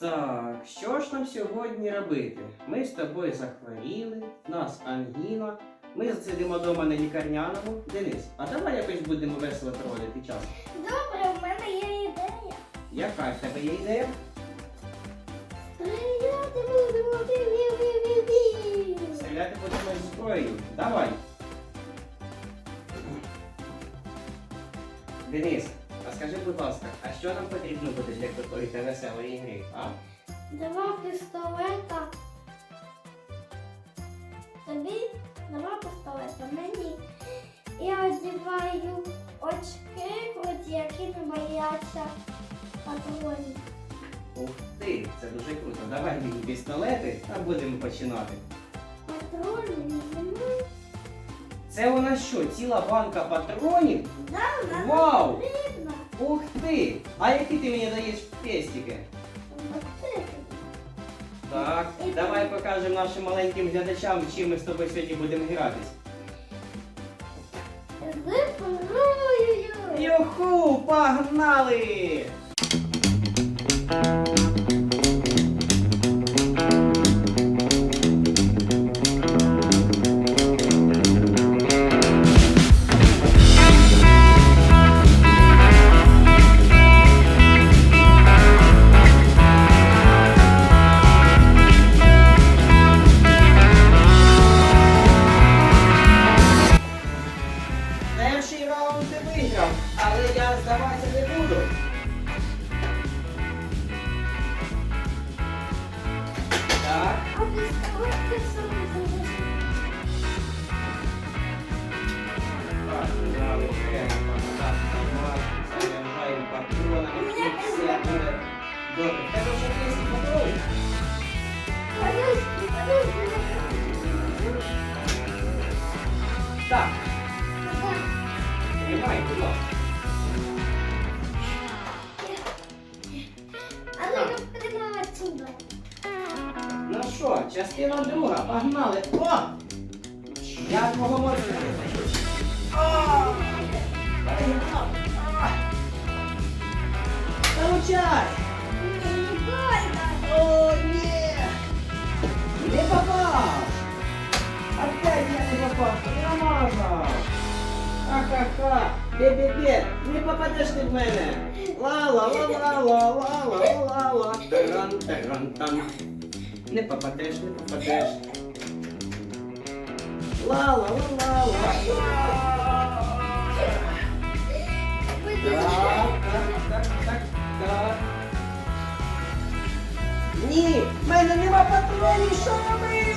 Так, що ж нам сьогодні робити? Ми з тобою захворіли, нас ангіна, ми сидимо вдома на лікарняному. Денис, а давай якось будемо весело проводити час. Добре, в мене є ідея. Яка в тебе є ідея? Стріляти будемо пі-пі-пі-пі-пі. Стріляти будемо зі зброєю. Давай. Денис, скажи, будь ласка, а що нам потрібно буде для такої та веселої гри? А? Два пістолета. Тобі два пістолета. Мені. Я одягаю очки, от які не бояться патронів. Ух ти, це дуже круто. Давай мені пістолети, а будемо починати. Патрони не знімаю. Це у нас що, ціла банка патронів? Да, нам Вау! потрібно. Ух ти! А які ти мені даєш пестики? Так, давай покажемо нашим маленьким глядачам, чим ми з тобою сьогодні будемо гратись. Йоху, Юху, погнали! Добре, треба вже тиск готовий. Так. Тримай, будь ласка. Ну що, частина друга, погнали. О! Я твого морська. Получай! Ха-ха-ха. Бе-бе-бе, не попадешь ты в мене. Ла-ла-ла-ла-ла-ла-ла-ла. Таран-таран-там. Не попадеш, не попадеш. Ла-ла-ла-ла-ла. Так, так, так, так. Ні, в мене нема патрулі, що робить?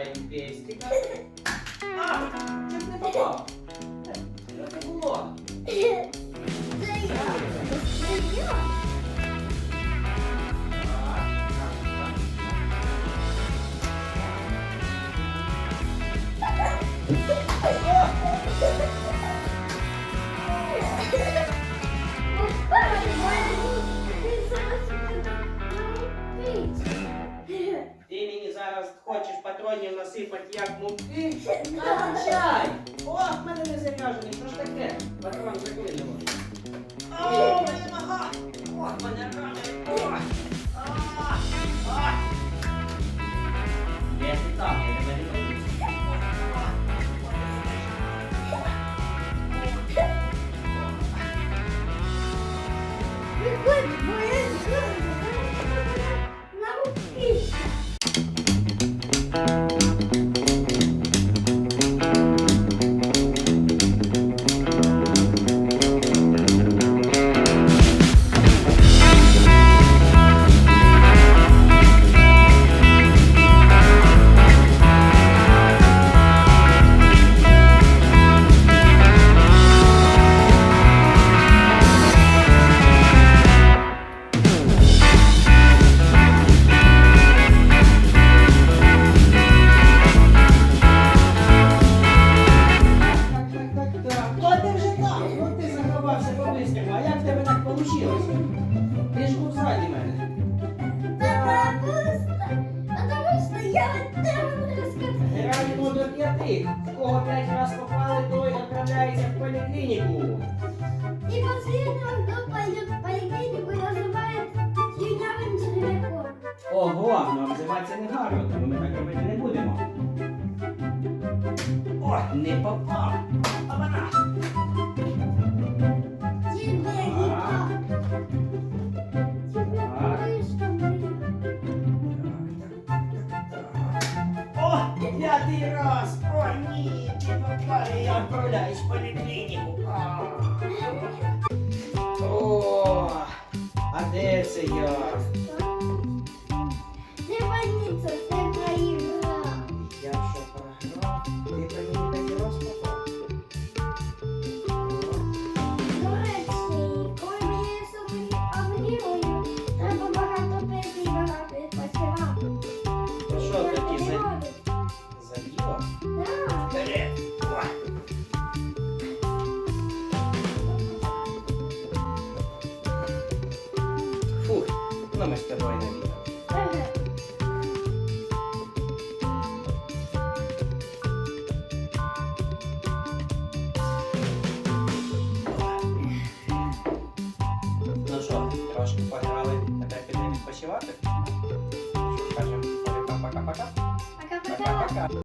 vai ter esse зараз хочеш патронів насипати як муки? Навчай! О, в мене не заряджений, що ж таке? Патрон заклинило. О, моя нога! О, мене рани! О! А! А! Де ти там? Я тебе не боюсь. Приходь, До п'яти. В кого п'ять раз попали, той відправляється в поліклініку. І пойдет в поликлинику, называют слюнявым червяком. Ого, ну обзиватися не гарно, тому ми так робити не будемо. О, не попав. Ні, не попали, я відправляюсь в поліклініку. А. О, а Фух, ну ми з тобою не